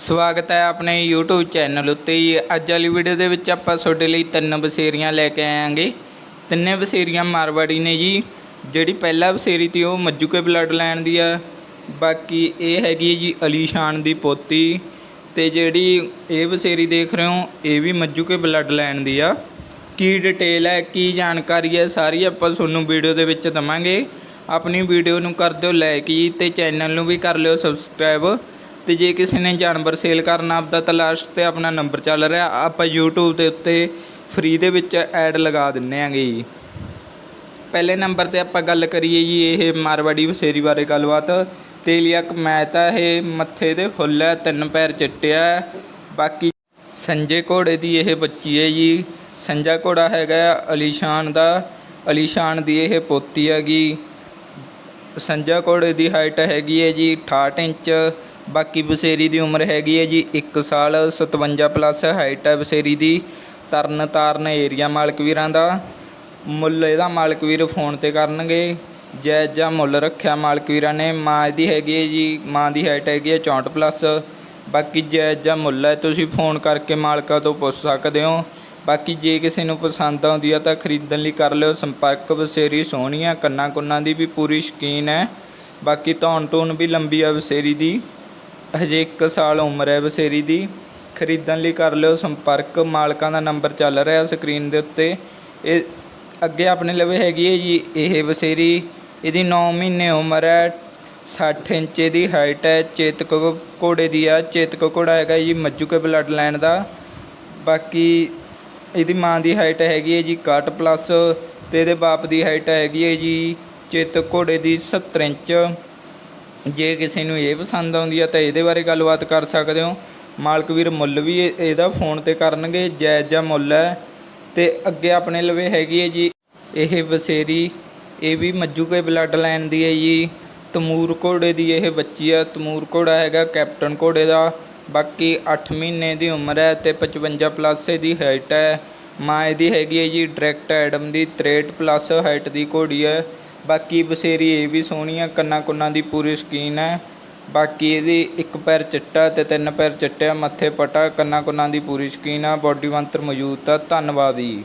ਸਵਾਗਤ ਹੈ ਆਪਣੇ YouTube ਚੈਨਲ ਉੱਤੇ ਜੀ। ਅੱਜ ਵਾਲੀ ਵੀਡੀਓ ਦੇ ਵਿੱਚ ਆਪਾਂ ਤੁਹਾਡੇ ਲਈ ਤਿੰਨ ਬਸੇਰੀਆਂ ਲੈ ਕੇ ਆਵਾਂਗੇ ਤਿੰਨੇ ਬਸੇਰੀਆਂ ਮਾਰਵਾੜੀ ਨੇ ਜੀ। ਜਿਹੜੀ ਪਹਿਲਾ ਬਸੇਰੀ ਤੀ ਉਹ ਮੱਜੂਕੇ ਬਲੱਡ ਲਾਈਨ ਦੀ ਆ। ਬਾਕੀ ਇਹ ਹੈਗੀ ਜੀ ਅਲੀਸ਼ਾਨ ਦੀ ਪੋਤੀ। ਤੇ ਜਿਹੜੀ ਇਹ ਬਸੇਰੀ ਦੇਖ ਰਹੇ ਹੋ, ਇਹ ਵੀ ਮੱਜੂਕੇ ਬਲੱਡ ਲਾਈਨ ਦੀ ਆ। ਕੀ ਡਿਟੇਲ ਹੈ, ਕੀ ਜਾਣਕਾਰੀ ਹੈ, ਸਾਰੀ ਆਪਾਂ ਤੁਹਾਨੂੰ ਵੀਡੀਓ ਦੇ ਵਿੱਚ ਦਵਾਂਗੇ। ਆਪਣੀ ਵੀਡੀਓ ਨੂੰ ਕਰ ਦਿਓ ਲਾਈਕ ਜੀ ਤੇ ਚੈਨਲ ਨੂੰ ਵੀ ਕਰ ਲਿਓ ਸਬਸਕ੍ਰਾਈਬ ਅਤੇ ਜੇ ਕਿਸੇ ਨੇ ਜਾਨਵਰ ਸੇਲ ਕਰਨਾ ਆਪਦਾ, ਤਾਂ ਲਾਸਟ ਤੇ ਆਪਣਾ ਨੰਬਰ ਚੱਲ ਰਿਹਾ। ਆਪਾਂ YouTube ਦੇ ਉੱਤੇ ਫ੍ਰੀ ਦੇ ਵਿੱਚ ਐਡ ਲਗਾ ਦਿੰਨੇ ਆਂਗੇ ਜੀ। ਪਹਿਲੇ ਨੰਬਰ ਤੇ ਆਪਾਂ ਗੱਲ ਕਰੀਏ ਜੀ, ਇਹ ਮਾਰਵਾੜੀ ਵਸੇਰੀ ਬਾਰੇ ਗੱਲਬਾਤ। ਤੇਲੀਆ ਕਮੈਤ ਹੈ ਇਹ ਮੱਥੇ ਦੇ ਫੁੱਲ ਹੈ ਤਿੰਨ ਪੈਰ ਚਿੱਟਿਆ ਹੈ। ਬਾਕੀ ਸੰਜੇ ਘੋੜੇ ਦੀ ਇਹ ਬੱਚੀ ਹੈ ਜੀ। ਸੰਜਾ ਘੋੜਾ ਹੈਗਾ ਅਲੀਸ਼ਾਨ ਦਾ। ਅਲੀਸ਼ਾਨ ਦੀ ਇਹ ਪੋਤੀ ਹੈਗੀ। ਸੰਜਾ ਘੋੜੇ ਦੀ ਹਾਈਟ ਹੈਗੀ ਹੈ ਜੀ 68 ਇੰਚ, ਬਾਕੀ ਬਸੇਰੀ ਦੀ ਉਮਰ ਹੈਗੀ ਹੈ ਜੀ 1 ਸਾਲ 57 ਪਲੱਸ ਹਾਈਟ ਹੈ ਬਸੇਰੀ ਦੀ। ਤਰਨ ਤਾਰਨ ਏਰੀਆ ਮਾਲਕ ਵੀਰਾਂ ਦਾ। ਮੁੱਲ ਇਹਦਾ ਮਾਲਕ ਵੀਰ ਫੋਨ ਤੇ ਕਰਨਗੇ। ਜਾਇਜ਼ ਜਿਹਾ ਮੁੱਲ ਰੱਖਿਆ ਮਾਲਕ ਵੀਰਾਂ ਨੇ। ਮਾਂ ਇਹਦੀ ਹੈਗੀ ਹੈ ਜੀ, ਮਾਂ ਦੀ ਹਾਈਟ ਹੈਗੀ ਹੈ 64 ਪਲੱਸ ਬਾਕੀ ਜਾਇਜ਼ ਜਿਹਾ ਮੁੱਲ ਹੈ, ਤੁਸੀਂ ਫੋਨ ਕਰਕੇ ਮਾਲਕਾਂ ਤੋਂ ਪੁੱਛ ਸਕਦੇ ਹੋ। ਬਾਕੀ ਜੇ ਕਿਸੇ ਨੂੰ ਪਸੰਦ ਆਉਂਦੀ ਆ ਤਾਂ ਖਰੀਦਣ ਲਈ ਕਰ ਲਿਓ। ਸੰਪਰਕ ਬਸੇਰੀ ਸੋਹਣੀ ਆ ਕੰਨਾਂ ਕੁੰਨਾਂ ਦੀ ਵੀ ਪੂਰੀ ਸ਼ਕੀਨ ਹੈ। ਬਾਕੀ ਧੌਣ ਧੂਣ ਵੀ ਲੰਬੀ ਆ ਬਸੇਰੀ ਦੀ। ਹਜੇ 1 ਸਾਲ ਉਮਰ ਹੈ ਬਸੇਰੀ ਦੀ। ਖਰੀਦਣ ਲਈ ਕਰ ਲਿਓ ਸੰਪਰਕ। ਮਾਲਕਾਂ ਦਾ ਨੰਬਰ ਚੱਲ ਰਿਹਾ ਸਕਰੀਨ ਦੇ ਉੱਤੇ। ਇਹ ਅੱਗੇ ਆਪਣੇ ਲਵੇ ਹੈਗੀ ਹੈ ਜੀ ਇਹ ਬਸੇਰੀ ਇਹਦੀ 9 ਮਹੀਨੇ ਉਮਰ ਹੈ। 60 ਇੰਚ ਦੀ ਹਾਈਟ ਹੈ। ਚੇਤਕ ਘੋੜੇ ਦੀ ਆ। ਚੇਤਕ ਘੋੜਾ ਹੈਗਾ ਜੀ ਮੱਜੂ ਕੇ ਬਲੱਡ ਲਾਈਨ ਦਾ। ਬਾਕੀ ਇਹਦੀ ਮਾਂ ਦੀ ਹਾਈਟ ਹੈਗੀ ਹੈ ਜੀ 61 ਪਲੱਸ ਤੇ ਇਹਦੇ ਬਾਪ ਦੀ ਹਾਈਟ ਹੈਗੀ ਹੈ ਜੀ ਚਿੱਤ ਘੋੜੇ ਦੀ 70 ਇੰਚ। ਜੇ ਕਿਸੇ ਨੂੰ ਇਹ ਪਸੰਦ ਆਉਂਦੀ ਆ ਤਾਂ ਇਹਦੇ ਬਾਰੇ ਗੱਲਬਾਤ ਕਰ ਸਕਦੇ ਹੋ। ਮਾਲਕ ਵੀਰ ਮੁੱਲ ਵੀ ਇਹਦਾ ਫੋਨ ਤੇ ਕਰਨਗੇ, ਜਾਇਜ਼ ਜਿਹਾ ਮੁੱਲ ਹੈ। ਤੇ ਅੱਗੇ ਆਪਣੇ ਲਵੇ ਹੈਗੀ ਹੈ ਜੀ ਇਹ ਬਸੇਰੀ ਇਹ ਵੀ ਮੱਜੂਕੇ ਬਲੱਡ ਲਾਈਨ ਦੀ ਹੈ ਜੀ। ਤਮੂਰ ਘੋੜੇ ਦੀ ਇਹ ਬੱਚੀ ਆ, ਤਮੂਰ ਘੋੜਾ ਹੈਗਾ, ਕੈਪਟਨ ਘੋੜੇ ਦਾ। ਬਾਕੀ 8 ਮਹੀਨੇ ਦੀ ਉਮਰ ਹੈ ਤੇ 55 ਪਲੱਸ ਇਹਦੀ ਹਾਈਟ ਹੈ। ਮਾਂ ਇਹਦੀ ਹੈਗੀ ਹੈ ਜੀ ਡਾਇਰੈਕਟ ਐਡਮ ਦੀ 63 ਪਲੱਸ ਹਾਈਟ ਦੀ ਘੋੜੀ ਹੈ। ਬਾਕੀ ਬਸੇਰੀ ਇਹ ਵੀ ਸੋਹਣੀ ਹੈ, ਕੰਨਾਂ ਕੁੰਨਾਂ ਦੀ ਪੂਰੀ ਸਕੀਨ ਹੈ। ਬਾਕੀ ਇਹਦੀ ਇੱਕ ਪੈਰ ਚਿੱਟਾ ਤੇ ਤਿੰਨ ਪੈਰ ਚਿੱਟੇ ਮੱਥੇ ਪਟਾ, ਕੰਨਾਂ ਕੁੰਨਾਂ ਦੀ ਪੂਰੀ ਸਕੀਨ ਆ ਬੋਡੀ ਮੰਤਰ ਮੌਜੂਦ ਆ, ਧੰਨਵਾਦ ਜੀ।